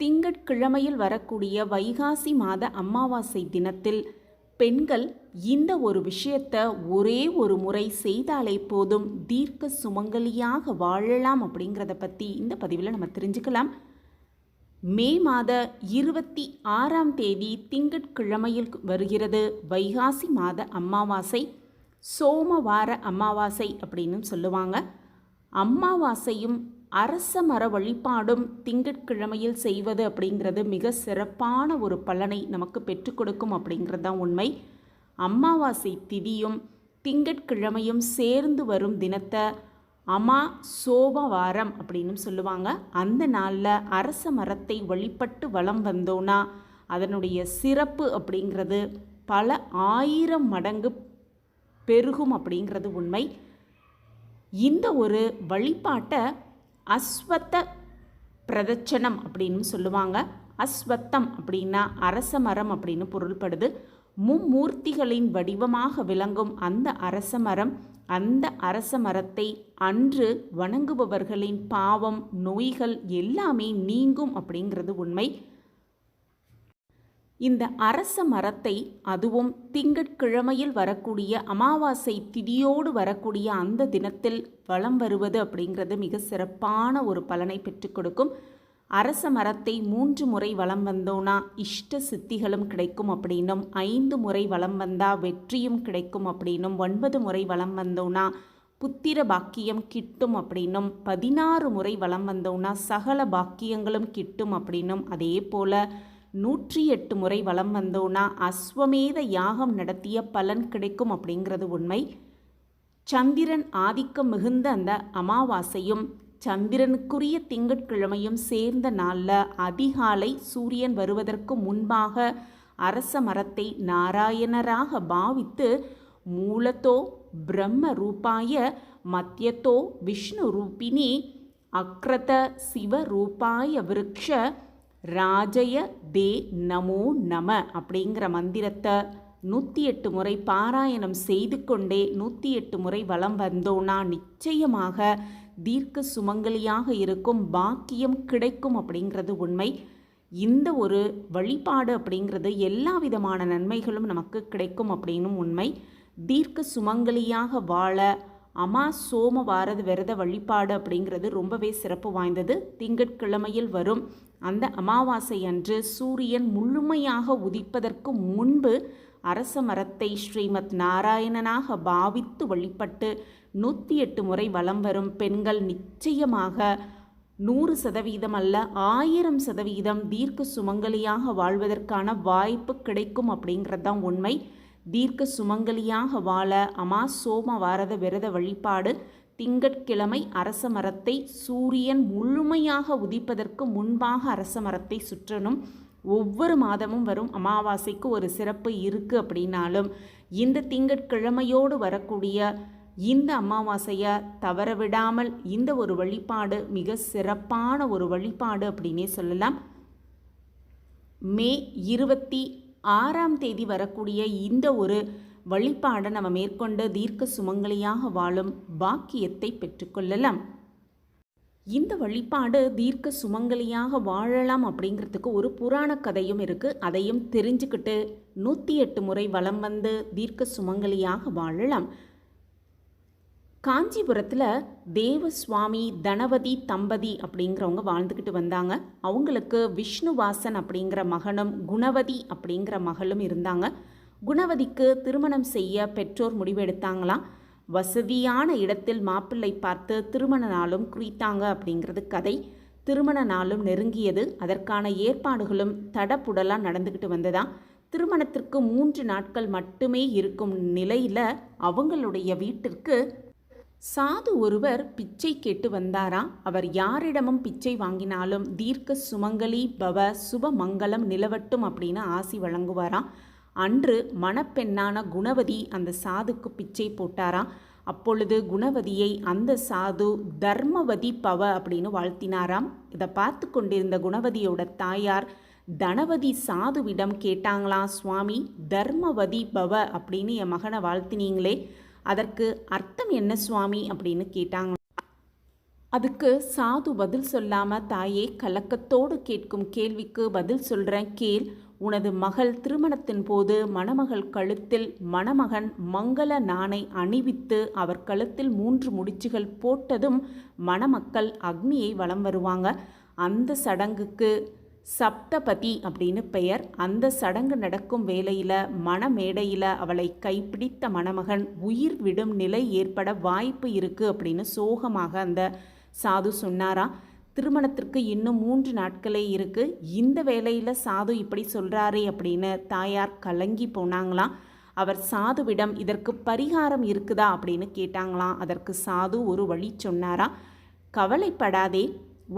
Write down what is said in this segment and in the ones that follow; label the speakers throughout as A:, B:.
A: திங்கட்கிழமையில் வரக்கூடிய வைகாசி மாத அமாவாசை தினத்தில் பெண்கள் இந்த ஒரு விஷயத்தை ஒரே ஒரு முறை செய்தாலே போதும் தீர்க்க சுமங்கலியாக வாழலாம் அப்படிங்கிறத பற்றி இந்த பதிவில் நம்ம தெரிஞ்சுக்கலாம். மே மாத இருபத்தி ஆறாம் தேதி திங்கட்கிழமையில் வருகிறது வைகாசி மாத அமாவாசை. சோமவார அமாவாசை அப்படின்னு சொல்லுவாங்க. அமாவாசையும் அரச மர வழிபாடும் திங்கட்கிழமையில் செய்வது அப்படிங்கிறது மிக சிறப்பான ஒரு பலனை நமக்கு பெற்றுக் கொடுக்கும் அப்படிங்கிறது தான் உண்மை. அமாவாசை திதியும் திங்கட்கிழமையும் சேர்ந்து வரும் தினத்தை அமா சோமவாரம் அப்படின்னு சொல்லுவாங்க. அந்த நாளில் அரச மரத்தை வழிபட்டு வலம் வந்தோன்னா அதனுடைய சிறப்பு அப்படிங்கிறது பல ஆயிரம் மடங்கு பெருகும் அப்படிங்கிறது உண்மை. இந்த ஒரு வழிபாட்டை அஸ்வத்த பிரதட்சணம் அப்படின்னு சொல்லுவாங்க. அஸ்வத்தம் அப்படின்னா அரச மரம் அப்படின்னு பொருள்படுது. மும்மூர்த்திகளின் வடிவமாக விளங்கும் அந்த அரச மரம் அந்த அரச மரத்தை அன்று வணங்குபவர்களின் பாவம் நோய்கள் எல்லாமே நீங்கும் அப்படிங்கிறது உண்மை. இந்த அரச மரத்தை அதுவும் திங்கட்கிழமையில் வரக்கூடிய அமாவாசை திதியோடு வரக்கூடிய அந்த தினத்தில் வளம் வருவது அப்படிங்கிறது மிக சிறப்பான ஒரு பலனை பெற்றுக் கொடுக்கும். அரச மரத்தை மூன்று முறை வளம் வந்தோன்னா இஷ்ட சித்திகளும் கிடைக்கும் அப்படின்னும் ஐந்து முறை வளம் வந்தால் வெற்றியும் கிடைக்கும் அப்படின்னும் ஒன்பது முறை வளம் வந்தோன்னா புத்திர பாக்கியம் கிட்டும் அப்படின்னும் பதினாறு முறை வளம் வந்தோன்னா சகல பாக்கியங்களும் கிட்டும் அப்படின்னும் அதே போல் நூற்றி எட்டு முறை வலம் வந்தோன்னா அஸ்வமேத யாகம் நடத்திய பலன் கிடைக்கும் அப்படிங்கிறது உண்மை. சந்திரன் ஆதிக்கம் மிகுந்த அந்த அமாவாசையும் சந்திரனுக்குரிய திங்கட்கிழமையும் சேர்ந்த நாளில் அதிகாலை சூரியன் வருவதற்கு முன்பாக அரச மரத்தை நாராயணராக பாவித்து மூலத்தோ பிரம்ம ரூபாய மத்தியத்தோ விஷ்ணு ரூபினி அக்ரத சிவ ரூபாய விருக்ஷ ராஜய தே நமோ நம அப்படிங்கிற மந்திரத்தை நூற்றி எட்டு முறை பாராயணம் செய்து கொண்டே நூற்றி எட்டு முறை வலம் வந்தோன்னா நிச்சயமாக தீர்க்க சுமங்கலியாக இருக்கும் பாக்கியம் கிடைக்கும் அப்படிங்கிறது உண்மை. இந்த ஒரு வழிபாடு அப்படிங்கிறது எல்லா விதமான நன்மைகளும் நமக்கு கிடைக்கும் அப்படின்னும் உண்மை. தீர்க்க சுமங்கலியாக வாழ அமா சோம வாரத விரத வழிபாடு அப்படிங்கிறது ரொம்பவே சிறப்பு வாய்ந்தது. திங்கட்கிழமையில் வரும் அந்த அமாவாசை அன்று சூரியன் முழுமையாக உதிப்பதற்கு முன்பு அரச மரத்தை ஸ்ரீமத் நாராயணனாக பாவித்து வழிபட்டு நூற்றி எட்டு முறை வலம் வரும் பெண்கள் நிச்சயமாக நூறு சதவீதம் அல்ல ஆயிரம் சதவீதம் தீர்க்க சுமங்கலியாக வாழ்வதற்கான வாய்ப்பு கிடைக்கும் அப்படிங்கிறது தான் உண்மை. தீர்க்க சுமங்கலியாக வாழ அமா சோம வாரத விரத வழிபாடு திங்கட்கிழமை அரச மரத்தை சூரியன் முழுமையாக உதிப்பதற்கு முன்பாக அரச மரத்தை சுற்றணும். ஒவ்வொரு மாதமும் வரும் அமாவாசைக்கு ஒரு சிறப்பு இருக்குது அப்படின்னாலும் இந்த திங்கட்கிழமையோடு வரக்கூடிய இந்த அமாவாசையை தவற விடாமல் இந்த ஒரு வழிபாடு மிக சிறப்பான ஒரு வழிபாடு அப்படின்னே சொல்லலாம். மே இருபத்தி ஆறாம் தேதி வரக்கூடிய இந்த ஒரு வழிபாட நம்ம மேற்கொண்டு தீர்க்க சுமங்கலியாக வாழும் பாக்கியத்தை பெற்றுக்கொள்ளலாம். இந்த வழிபாடு தீர்க்க சுமங்கலியாக வாழலாம் அப்படிங்கிறதுக்கு ஒரு புராண கதையும் இருக்குது அதையும் தெரிஞ்சுக்கிட்டு நூற்றி எட்டு முறை வலம் வந்து தீர்க்க சுமங்கலியாக வாழலாம். காஞ்சிபுரத்தில் தேவசுவாமி தனவதி தம்பதி அப்படிங்கிறவங்க வாழ்ந்துக்கிட்டு வந்தாங்க. அவங்களுக்கு விஷ்ணுவாசன் அப்படிங்கிற மகனும் குணவதி அப்படிங்கிற மகளும் இருந்தாங்க. குணவதிக்கு திருமணம் செய்ய பெற்றோர் முடிவெடுத்தாங்களாம் வசதியான இடத்தில் மாப்பிள்ளை பார்த்து திருமண நாளும் குறித்தாங்க அப்படிங்கிறது கதை. திருமண நாளும் நெருங்கியது. அதற்கான ஏற்பாடுகளும் தடப்புடலாக நடந்துக்கிட்டு வந்ததா? திருமணத்திற்கு மூன்று நாட்கள் மட்டுமே இருக்கும் நிலையில் அவங்களுடைய வீட்டிற்கு சாது ஒருவர் பிச்சை கேட்டு வந்தாராம் அவர் யாரிடமும் பிச்சை வாங்கினாலும் தீர்க்க சுமங்கலி பவ சுபமங்களம் நிலவட்டும் அப்படின்னு ஆசி வழங்குவாராம் அன்று மணப்பெண்ணான குணவதி அந்த சாதுக்கு பிச்சை போட்டாராம். அப்பொழுது குணவதியை அந்த சாது தர்மவதி பவ அப்படின்னு வாழ்த்தினாராம். இதை பார்த்து கொண்டிருந்த குணவதியோட தாயார் தனவதி சாதுவிடம் கேட்டாங்களாம் சுவாமி தர்மவதி பவ அப்படின்னு என் மகனை வாழ்த்தினீங்களே அதற்கு அர்த்தம் என்ன சுவாமி அப்படின்னு கேட்டாங்க. அதுக்கு சாது பதில் சொல்லாம தாயே கலக்கத்தோடு கேட்கும் கேள்விக்கு பதில் சொல்கிறேன் கேள். உனது மகள் திருமணத்தின் போது மணமகள் கழுத்தில் மணமகன் மங்கள நாணை அணிவித்து அவர் கழுத்தில் மூன்று முடிச்சுகள் போட்டதும் மணமக்கள் அக்னியை வலம் வருவாங்க. அந்த சடங்குக்கு சப்தபதி அப்படின்னு பெயர். அந்த சடங்கு நடக்கும் வேளையில் மணமேடையில் அவளை கைப்பிடித்த மணமகன் உயிர் விடும் நிலை ஏற்பட வாய்ப்பு இருக்குது அப்படின்னு சோகமாக அந்த சாது சொன்னாரா? திருமணத்திற்கு இன்னும் மூன்று நாட்களே இருக்குது இந்த வேளையில் சாது இப்படி சொல்கிறாரே அப்படின்னு தாயார் கலங்கி போனாங்களாம். அவர் சாதுவிடம் இதற்கு பரிகாரம் இருக்குதா அப்படின்னு கேட்டாங்களாம். அதற்கு சாது ஒரு வழி சொன்னாரா? கவலைப்படாதே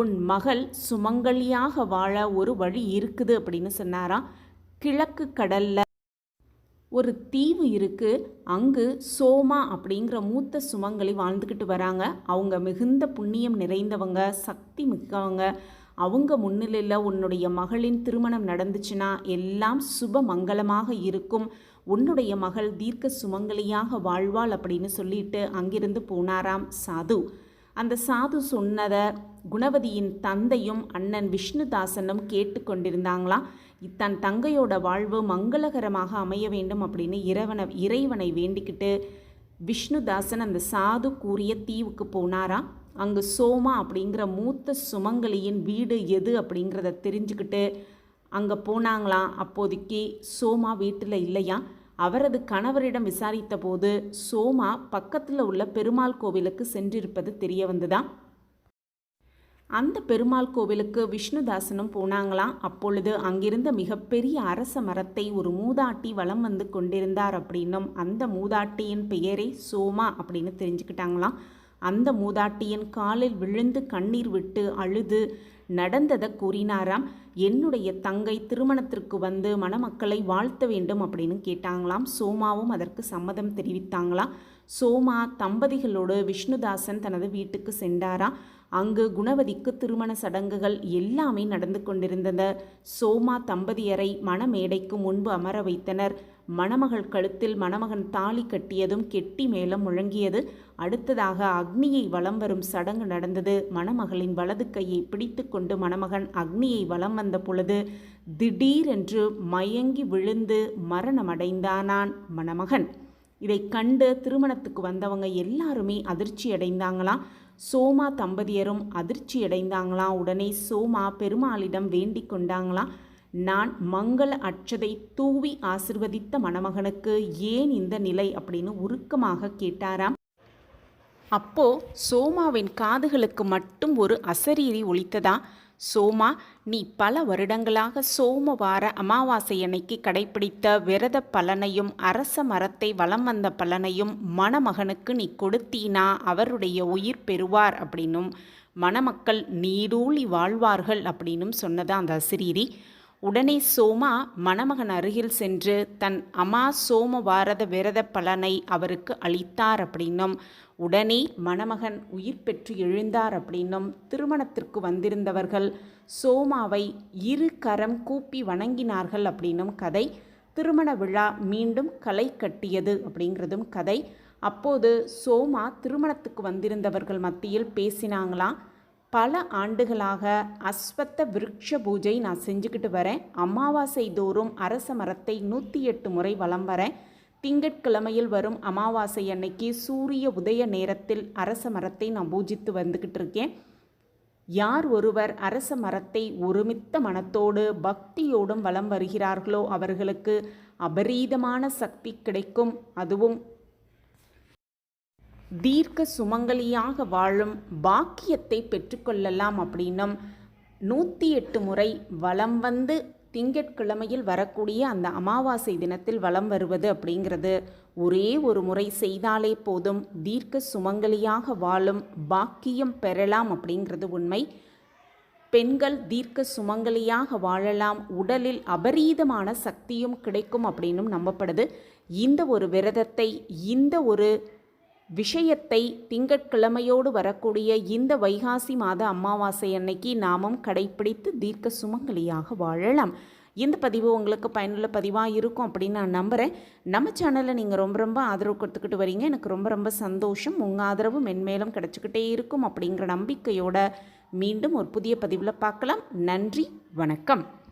A: உன் மகள் சுமங்கலியாக வாழ ஒரு வழி இருக்குது அப்படின்னு சொன்னாராம் கிழக்கு கடல்ல ஒரு தீவு இருக்குது அங்கு சோமா அப்படிங்கிற மூத்த சுமங்கலி வாழ்ந்துக்கிட்டு வராங்க. அவங்க மிகுந்த புண்ணியம் நிறைந்தவங்க சக்தி மிக்கவங்க. அவங்க முன்னிலையில் உன்னுடைய மகளின் திருமணம் நடந்துச்சுன்னா எல்லாம் சுப மங்களமாக இருக்கும். உன்னுடைய மகள் தீர்க்க சுமங்கலியாக வாழ்வாள் அப்படின்னு சொல்லிட்டு அங்கிருந்து போனாராம் சாது. அந்த சாது சொன்னதை குணவதியின் தந்தையும் அண்ணன் விஷ்ணுதாசனும் கேட்டுக்கொண்டிருந்தாங்களாம். தன் தங்கையோட வாழ்வு மங்களகரமாக அமைய வேண்டும் அப்படின்னு இறைவனை இறைவனை வேண்டிக்கிட்டு விஷ்ணுதாசன் அந்த சாது கூறிய தீவுக்கு போனாராம் அங்கு சோமா அப்படிங்கிற மூத்த சுமங்கலியின் வீடு எது அப்படிங்கிறத தெரிஞ்சுக்கிட்டு அங்கே போனாங்களாம் அப்போதைக்கு சோமா வீட்டில் இல்லையா? அவரது கணவரிடம் விசாரித்த போது சோமா பக்கத்தில் உள்ள பெருமாள் கோவிலுக்கு சென்றிருப்பது தெரிய வந்துதான் அந்த பெருமாள் கோவிலுக்கு விஷ்ணுதாசனும் போனாங்களாம். அப்பொழுது அங்கிருந்த மிகப்பெரிய அரச மரத்தை ஒரு மூதாட்டி வலம் வந்து கொண்டிருந்தார் அப்படின்னும் அந்த மூதாட்டியின் பெயரே சோமா அப்படின்னு தெரிஞ்சுக்கிட்டாங்களாம். அந்த மூதாட்டியின் காலில் விழுந்து கண்ணீர் விட்டு அழுது நடந்ததை கூறினாராம். என்னுடைய தங்கை திருமணத்திற்கு வந்து மணமக்களை வாழ்த்த வேண்டும் அப்படின்னு கேட்டாங்களாம். சோமாவும் அதற்கு சம்மதம் தெரிவித்தாங்களாம். சோமா தம்பதிகளோடு விஷ்ணுதாசன் தனது வீட்டுக்கு சென்றாராம். அங்கு குணவதிக்கு திருமண சடங்குகள் எல்லாமே நடந்து கொண்டிருந்தன. சோமா தம்பதியரை மணமேடைக்கு முன்பு அமர வைத்தனர். மணமகள் கழுத்தில் மணமகன் தாலி கட்டியதும் கெட்டி மேளம் முழங்கியது. அடுத்ததாக அக்னியை வலம் வரும் சடங்கு நடந்தது. மணமகளின் வலது கையை பிடித்து கொண்டு மணமகன் அக்னியை வலம் வந்த பொழுது திடீரென்று மயங்கி விழுந்து மரணமடைந்தானான் மணமகன். இதை கண்டு திருமணத்துக்கு வந்தவங்க எல்லாருமே அதிர்ச்சி அடைந்தாங்களாம் சோமா தம்பதியரும் அதிர்ச்சி அடைந்தாங்களாம் உடனே சோமா பெருமாளிடம் வேண்டிக் கொண்டாங்களாம் நான் மங்கள அற்றதை தூவி ஆசிர்வதித்த மணமகனுக்கு ஏன் இந்த நிலை அப்படின்னு உருக்கமாக கேட்டாராம். அப்போ சோமாவின் காதுகளுக்கு மட்டும் ஒரு அசரீரி ஒழித்ததா சோமா நீ பல வருடங்களாக சோமவார அமாவாசை அன்னைக்கு கடைபிடித்த விரத பலனையும் அரச மரத்தை வலம் வந்த பலனையும் மணமகனுக்கு நீ கொடுத்தீனா அவருடைய உயிர் பெறுவார் அப்படின்னும். மணமக்கள் நீடூழி வாழ்வார்கள் அப்படின்னும் சொன்னதா அந்த அசிரீரி. உடனே சோமா மணமகன் அருகில் சென்று தன் அமா சோமவாரத விரத பலனை அவருக்கு அளித்தார் அப்படின்னும். உடனே மணமகன் உயிர் பெற்று எழுந்தார் அப்படின்னும் திருமணத்திற்கு வந்திருந்தவர்கள் சோமாவை இரு கரம் கூப்பி வணங்கினார்கள் அப்படின்னும் கதை திருமண விழா மீண்டும் களை கட்டியது அப்படிங்கிறதும் கதை. அப்போது சோமா திருமணத்துக்கு வந்திருந்தவர்கள் மத்தியில் பேசினாங்களாம் பல ஆண்டுகளாக அஸ்வத்த விருட்ச பூஜை நான் செஞ்சுக்கிட்டு வரேன். அமாவாசை தோறும் அரச மரத்தை நூற்றி எட்டு முறை வலம் வரேன். திங்கட்கிழமையில் வரும் அமாவாசை அன்னைக்கு சூரிய உதய நேரத்தில் அரச மரத்தை நான் பூஜித்து வந்துக்கிட்டு இருக்கேன். யார் ஒருவர் அரச மரத்தை ஒருமித்த மனத்தோடு பக்தியோடும் வலம் வருகிறார்களோ அவர்களுக்கு அபரீதமான சக்தி கிடைக்கும். அதுவும் தீர்க்க சுமங்கலியாக வாழும் பாக்கியத்தை பெற்றுக்கொள்ளலாம் அப்படின்னும் நூற்றி எட்டு முறை வலம் வந்து திங்கட்கிழமையில் வரக்கூடிய அந்த அமாவாசை தினத்தில் வலம் வருவது அப்படிங்கிறது ஒரே ஒரு முறை செய்தாலே போதும். தீர்க்க சுமங்கலியாக வாழும் பாக்கியம் பெறலாம் அப்படிங்கிறது உண்மை. பெண்கள் தீர்க்க சுமங்கலியாக வாழலாம். உடலில் அபரீதமான சக்தியும் கிடைக்கும் அப்படின்னும் நம்பப்படுது. இந்த ஒரு விரதத்தை இந்த ஒரு விஷயத்தை திங்கட்கிழமையோடு வரக்கூடிய இந்த வைகாசி மாத அமாவாசை அன்னைக்கு நாமும் கடைப்பிடித்து தீர்க்க சுமங்கலியாக வாழலாம். இந்த பதிவு உங்களுக்கு பயனுள்ள பதிவாக இருக்கும் அப்படின்னு நான் நம்புகிறேன் நம்ம சேனலில் நீங்கள் ரொம்ப ரொம்ப ஆதரவு கொடுத்துக்கிட்டு வரீங்க. எனக்கு ரொம்ப ரொம்ப சந்தோஷம். உங்கள் ஆதரவு மென்மேலும் கிடச்சிக்கிட்டே இருக்கும் அப்படிங்கிற நம்பிக்கையோட மீண்டும் ஒரு புதிய பதிவில் பார்க்கலாம். நன்றி. வணக்கம்.